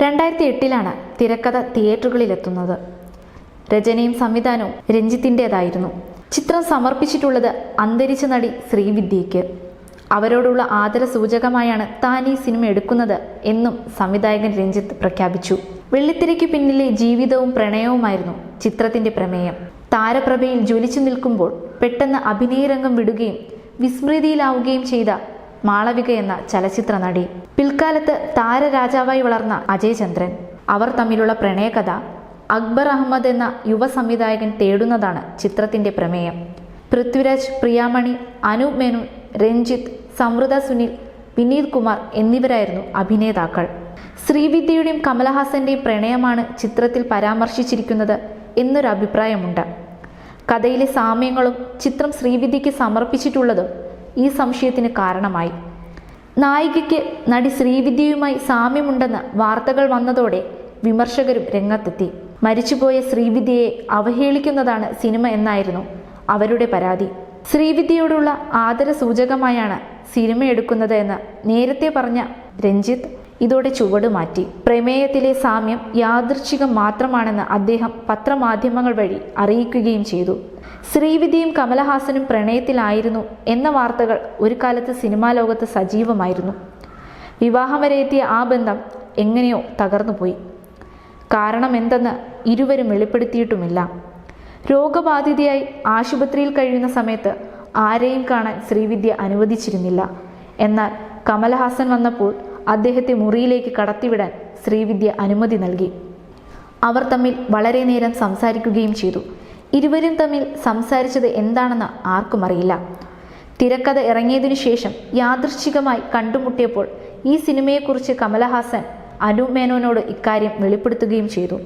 രണ്ടായിരത്തി എട്ടിലാണ് തിരക്കഥ തിയേറ്ററുകളിലെത്തുന്നത്. രചനയും സംവിധാനവും രഞ്ജിത്തിന്റെതായിരുന്നു ചിത്രം സമർപ്പിച്ചിട്ടുള്ളത് അന്തരിച്ച നടി ശ്രീവിദ്യയ്ക്ക്. അവരോടുള്ള ആദര സൂചകമായാണ് താൻ ഈ സിനിമ എടുക്കുന്നത് എന്നും സംവിധായകൻ രഞ്ജിത്ത് പ്രഖ്യാപിച്ചു. വെള്ളിത്തിരയ്ക്ക് പിന്നിലെ ജീവിതവും പ്രണയവുമായിരുന്നു ചിത്രത്തിന്റെ പ്രമേയം. താരപ്രഭയിൽ ജ്വലിച്ചു നിൽക്കുമ്പോൾ പെട്ടെന്ന് അഭിനയരംഗം വിടുകയും വിസ്മൃതിയിലാവുകയും ചെയ്ത മാളവിക എന്ന ചലച്ചിത്ര നടി. പിൽക്കാലത്ത് താരരാജാവായി വളർന്ന അജയ് ചന്ദ്രൻ അവർ തമ്മിലുള്ള പ്രണയകഥ അക്ബർ അഹമ്മദ് എന്ന യുവ സംവിധായകൻ തേടുന്നതാണ് ചിത്രത്തിന്റെ പ്രമേയം. പൃഥ്വിരാജ് പ്രിയാമണി അനൂപ് മേനോൻ രഞ്ജിത്ത് സമൃത സുനിൽ വിനീത് കുമാർ എന്നിവരായിരുന്നു അഭിനേതാക്കൾ. ശ്രീവിദ്യയുടെയും കമലഹാസന്റെയും പ്രണയമാണ് ചിത്രത്തിൽ പരാമർശിച്ചിരിക്കുന്നത് എന്നൊരു അഭിപ്രായമുണ്ട് കഥയിലെ സാമ്യങ്ങളും ചിത്രം ശ്രീവിദ്യയ്ക്ക് സമർപ്പിച്ചിട്ടുള്ളതും ഈ സംശയത്തിന് കാരണമായി. നായികയ്ക്ക് നടി ശ്രീവിദ്യയുമായി സാമ്യമുണ്ടെന്ന് വാർത്തകൾ വന്നതോടെ വിമർശകരും രംഗത്തെത്തി. മരിച്ചുപോയ ശ്രീവിദ്യയെ അവഹേളിക്കുന്നതാണ് സിനിമ എന്നായിരുന്നു അവരുടെ പരാതി. ശ്രീവിദ്യയോടുള്ള ആദര സൂചകമായാണ് സിനിമ എടുക്കുന്നത് എന്ന് നേരത്തെ പറഞ്ഞ രഞ്ജിത്ത് ഇതോടെ ചുവട് മാറ്റി. പ്രമേയത്തിലെ സാമ്യം യാദൃച്ഛികം മാത്രമാണെന്ന് അദ്ദേഹം പത്രമാധ്യമങ്ങൾ വഴി അറിയിക്കുകയും ചെയ്തു. ശ്രീവിധിയും കമലഹാസനും പ്രണയത്തിലായിരുന്നു എന്ന വാർത്തകൾ ഒരു കാലത്ത് സിനിമാ ലോകത്ത് സജീവമായിരുന്നു. വിവാഹം വരെ എത്തിയ ആ ബന്ധം എങ്ങനെയോ തകർന്നുപോയി. കാരണം എന്തെന്ന് ഇരുവരും വെളിപ്പെടുത്തിയിട്ടുമില്ല. രോഗബാധിതയായി ആശുപത്രിയിൽ കഴിയുന്ന സമയത്ത് ആരെയും കാണാൻ ശ്രീവിദ്യ അനുവദിച്ചിരുന്നില്ല. എന്നാൽ കമലഹാസൻ വന്നപ്പോൾ അദ്ദേഹത്തെ മുറിയിലേക്ക് കടത്തിവിടാൻ ശ്രീവിദ്യ അനുമതി നൽകി. അവർ തമ്മിൽ വളരെ നേരം സംസാരിക്കുകയും ചെയ്തു. ഇരുവരും തമ്മിൽ സംസാരിച്ചത് എന്താണെന്ന് ആർക്കും അറിയില്ല. തിരക്കഥ ഇറങ്ങിയതിനു ശേഷം യാദൃശ്ചികമായി കണ്ടുമുട്ടിയപ്പോൾ ഈ സിനിമയെക്കുറിച്ച് കമലഹാസൻ അനു മേനോനോട് ഇക്കാര്യം വെളിപ്പെടുത്തുകയും ചെയ്തു.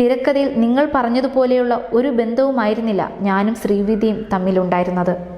തിരക്കഥയിൽ നിങ്ങൾ പറഞ്ഞതുപോലെയുള്ള ഒരു ബന്ധവുമായിരുന്നില്ല ഞാനും ശ്രീവിദ്യയും തമ്മിലുണ്ടായിരുന്നത്.